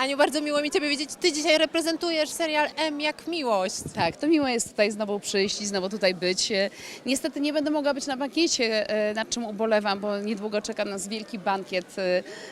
Aniu, bardzo miło mi Ciebie widzieć. Ty dzisiaj reprezentujesz serial M jak miłość. Tak, to miło jest tutaj znowu przyjść i znowu tutaj być. E, Niestety nie będę mogła być na bankiecie, e, nad czym ubolewam, bo niedługo czeka nas wielki bankiet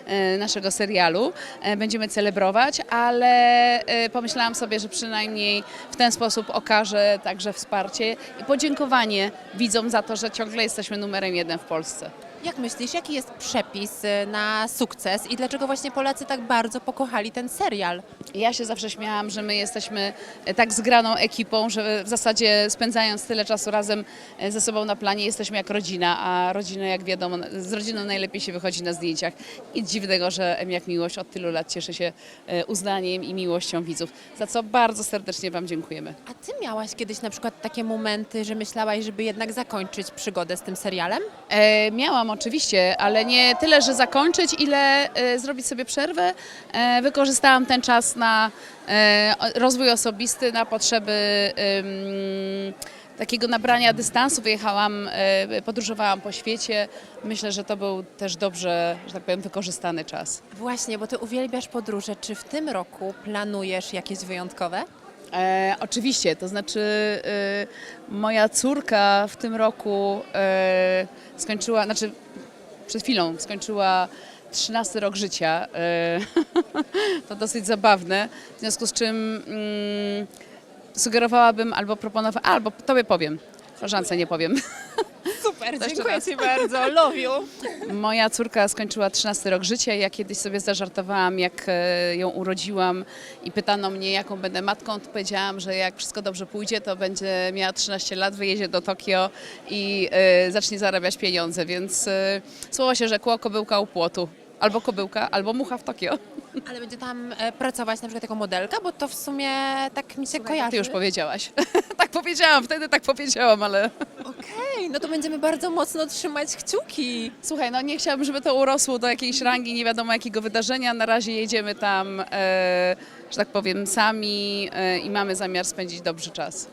e, naszego serialu. Będziemy celebrować, ale pomyślałam sobie, że przynajmniej w ten sposób okażę także wsparcie i podziękowanie widzom za to, że ciągle jesteśmy numerem jeden w Polsce. Jak myślisz, jaki jest przepis y, na sukces i dlaczego właśnie Polacy tak bardzo pokochali ten serial? Ja się zawsze śmiałam, że my jesteśmy e, tak zgraną ekipą, że w zasadzie spędzając tyle czasu razem e, ze sobą na planie jesteśmy jak rodzina, a rodzina jak wiadomo, z rodziną najlepiej się wychodzi na zdjęciach. Nic dziwnego, że M jak miłość od tylu lat cieszy się e, uznaniem i miłością widzów, za co bardzo serdecznie Wam dziękujemy. A Ty miałaś kiedyś na przykład takie momenty, że myślałaś, żeby jednak zakończyć przygodę z tym serialem? E, miałam oczywiście, ale nie tyle, że zakończyć, ile e, zrobić sobie przerwę. E, wykorzystałam ten czas na e, rozwój osobisty, na potrzeby takiego nabrania dystansu. Wyjechałam, podróżowałam po świecie. Myślę, że to był też dobrze, że tak powiem, wykorzystany czas. Właśnie, bo Ty uwielbiasz podróże. Czy w tym roku planujesz jakieś wyjątkowe? E, oczywiście, to znaczy e, moja córka w tym roku e, skończyła, znaczy przed chwilą skończyła 13 rok życia. E, to dosyć zabawne, w związku z czym mm, sugerowałabym albo proponowała, albo tobie powiem, koleżance nie powiem. Super, dziękuję. Ci bardzo. Love you. Moja córka skończyła 13 rok życia i ja kiedyś sobie zażartowałam, jak e, ją urodziłam i pytano mnie, jaką będę matką, to powiedziałam, że jak wszystko dobrze pójdzie, to będzie miała 13 lat, wyjedzie do Tokio i e, zacznie zarabiać pieniądze, więc e, słowo się rzekło, kobyłka u płotu. Albo kobyłka, albo mucha w Tokio. Ale będzie tam e, pracować na przykład jako modelka, bo to w sumie tak mi się kojarzy. Ty już powiedziałaś. tak powiedziałam, wtedy tak powiedziałam, ale... Okej, no to będziemy bardzo mocno trzymać kciuki. Słuchaj, no nie chciałabym, żeby to urosło do jakiejś rangi nie wiadomo jakiego wydarzenia. Na razie jedziemy tam, e, że tak powiem, sami e, i mamy zamiar spędzić dobry czas.